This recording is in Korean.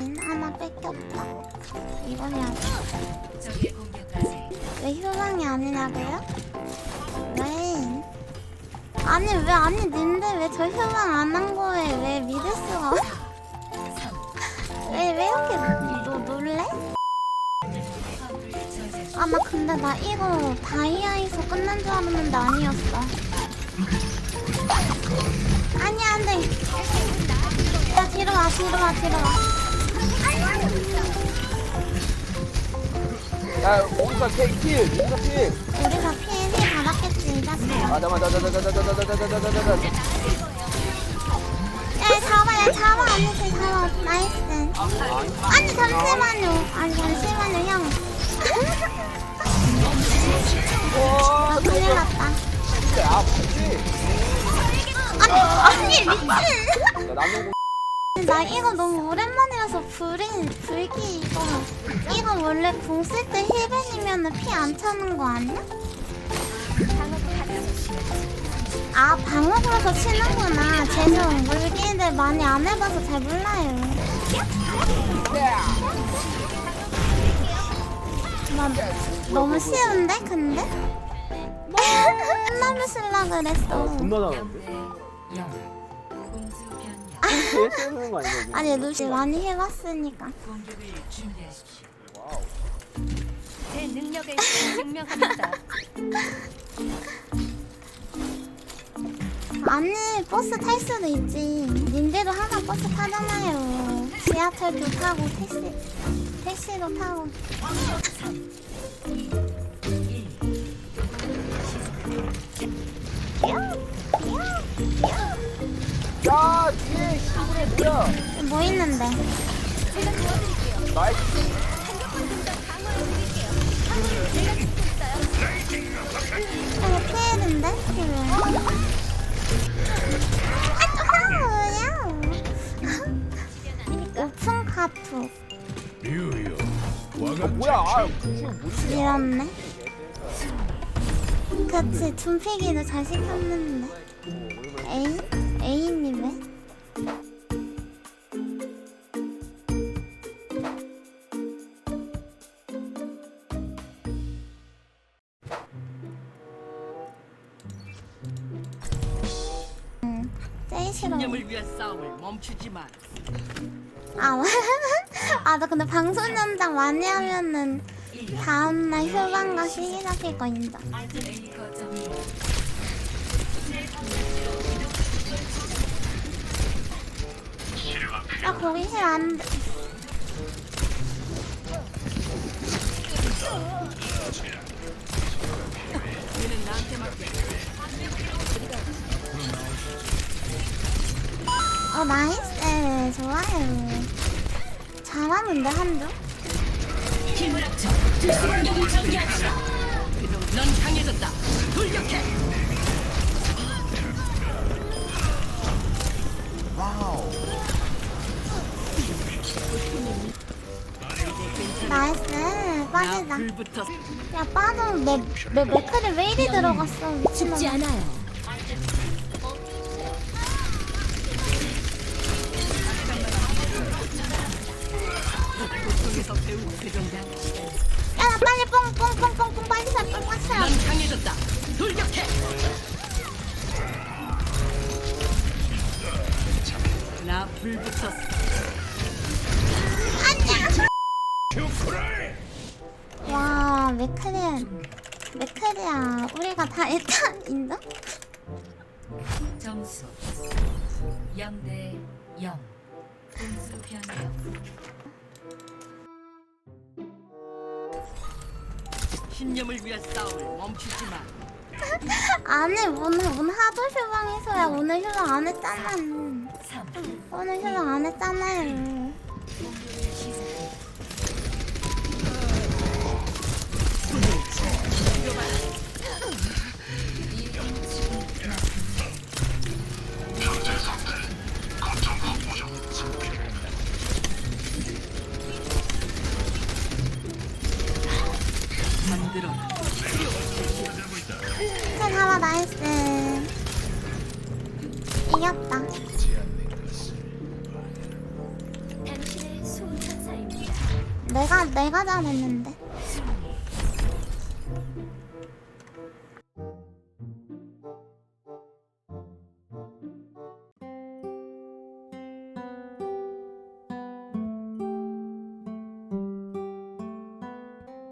인 하나 뺏겼다. 이거냐? 적의 공격까지 왜 휴방이 아니냐고요? 왜? 아니 왜 아니 님들 왜 저 휴방 안 한 거에 왜 믿을 수가? 왜왜 이렇게 노, 놀래? 아나 근데 나 이거 다이아에서 끝난 줄 알았는데 아니었어. 아니야 안돼. 야 뒤로 와 뒤로 와 뒤로 와. 야, 거기서 K킬, 민서 킬. 우리가 피해 받았겠지 이 자식. 맞아, 맞아, 맞아, 맞아, 맞아, 맞아, 맞아, 맞아, 맞아, 맞아. 야 잡아 야 잡아 언니들 잡아 나이스. 아니 잠시만요. 아니 잠시만요 형. 나 이거 너무 오랜만이라서 불이 불기 이거 이거 원래 궁 쓸 때 힐벤이면 피 안 차는 거 아니야? 아 방어구라서 치는구나 죄송 물기들 많이 안 해봐서 잘 몰라요 나 너무 쉬운데 근데? 끝나면 쓸라 그랬어 겁나 나는데? 거 아니야, 이거? 아니 루시 많이 해봤으니까. 와우. 제 능력을 증명합니다. 아니 버스 탈 수도 있지 님들도 하나 버스 타잖아요 지하철도 타고 택시 택시도 타고 뭐 있는데 나이스. 피해는데 아 뭐야 오픈 어, 뭐야? 아, 뭐지? 이렇네 그치 둠피기도 잘 시켰는데 에이? 에이니 왜? 제일 싫어. 신념을 위한 싸움을 멈추지 마. 아, 아, 나 근데 방송 연장 많이 하면은 다음날 휴방 가 시기작일 거 인정. 나 거기 힐안 돼. 잘하는데, 한두? 넌 강해졌다. 돌격해. 나이스. 나 빠지다. 야, 빠져. 내, 내 맥클이 왜 이리 들어갔어? 미친놈. 죽지 않아요. 속에서 배운 표정이다. 야, 나 빨리 뽕, 뽕, 뽕, 뽕, 뽕, 빨리 사, 뽕, 빨리 사. 넌 강해졌다. 돌격해. 나 불붙었어. 와, 맥클이, 맥클이야. 우리가 다 일단 인정? 점수 0대 0. 공수 변경. 신념을 위한 싸움을 멈추지 마. 아니, 오늘, 오늘 하도 휴방해서야. 오늘 휴방 안 했잖아. 3. 오늘 휴방 안 했잖아요. 공격을 시작합니 만들어라. 그 잡아 나이스 이겼다. 내가 내가 잘했는데